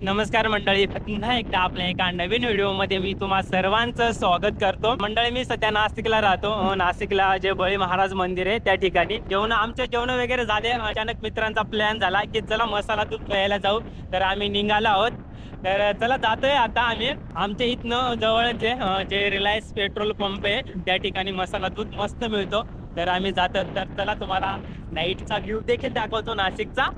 नमस्कार मंडळी. पुन्हा एकदा आपल्या एका नवीन व्हिडिओमध्ये मी तुम्हा सर्वांचं स्वागत करतो. मंडळी मी सध्या नाशिकला राहतो. नाशिकला जे बळी महाराज मंदिर आहे त्या ठिकाणी. जेवण आमचे जेवण वगैरे झाले. अचानक मित्रांचा प्लॅन झाला की चला मसाला दूध प्यायला जाऊ. तर आम्ही निघालो आहोत. तर चला जातोय आता आम्ही. आमच्या इथनं जवळच जे रिलायन्स पेट्रोल पंप आहे त्या ठिकाणी मसाला दूध मस्त मिळतो. तर आम्ही जातो तर चला तुम्हाला नाईटचा व्ह्यू देखील दाखवतो नाशिकचा.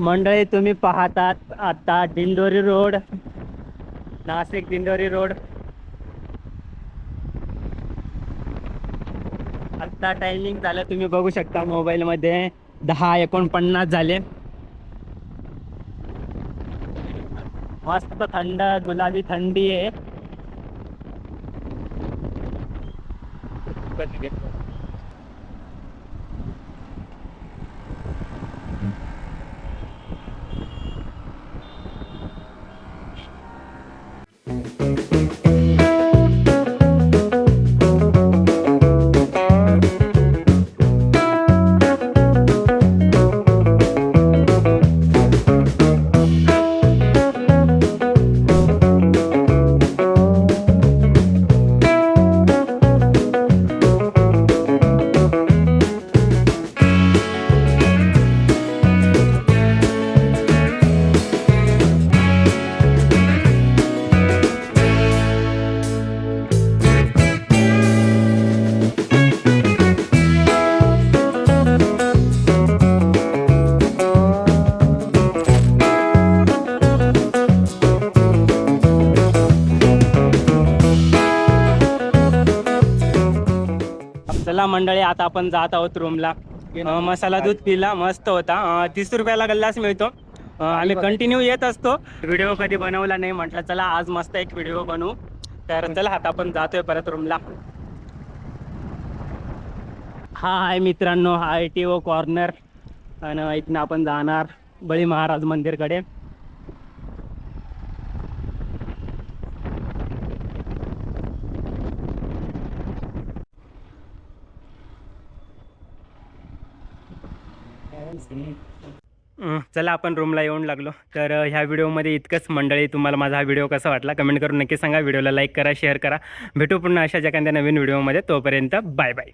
मंडळी तुम्ही पाहतात आता दिंडोरी रोड नाशिक दिंडोरी रोड. आता टायमिंग झालं तुम्ही बघू शकता मोबाईल मध्ये दहा एकोणपन्नास झाले. मस्त थंड गुलाबी थंडी आहे. but चला मंडळी आता आपण जात आहोत रूमला मसाला दूध पिला मस्त होता. तीस रुपयाला गल्लाच मिळतो. आम्ही कंटिन्यू येत असतो. व्हिडिओ कधी बनवला नाही म्हटलं चला आज मस्त एक व्हिडिओ बनवू. तर चला आता आपण जातोय परत रूमला हा आहे मित्रांनो हा आय टी ओ कॉर्नर. आणि इथनं आपण जाणार बळी महाराज मंदिरकडे. चला आपण रूमला येऊन लागलो. तर ह्या व्हिडिओमध्ये इतकंच मंडळी तुम्हाला माझा हा व्हिडिओ कसा वाटला? कमेंट करून नक्की सांगा. व्हिडिओला लाईक करा शेअर करा. भेटू पुन्हा अशाच एखाद्या नवीन व्हिडिओमध्ये तोपर्यंत बाय बाय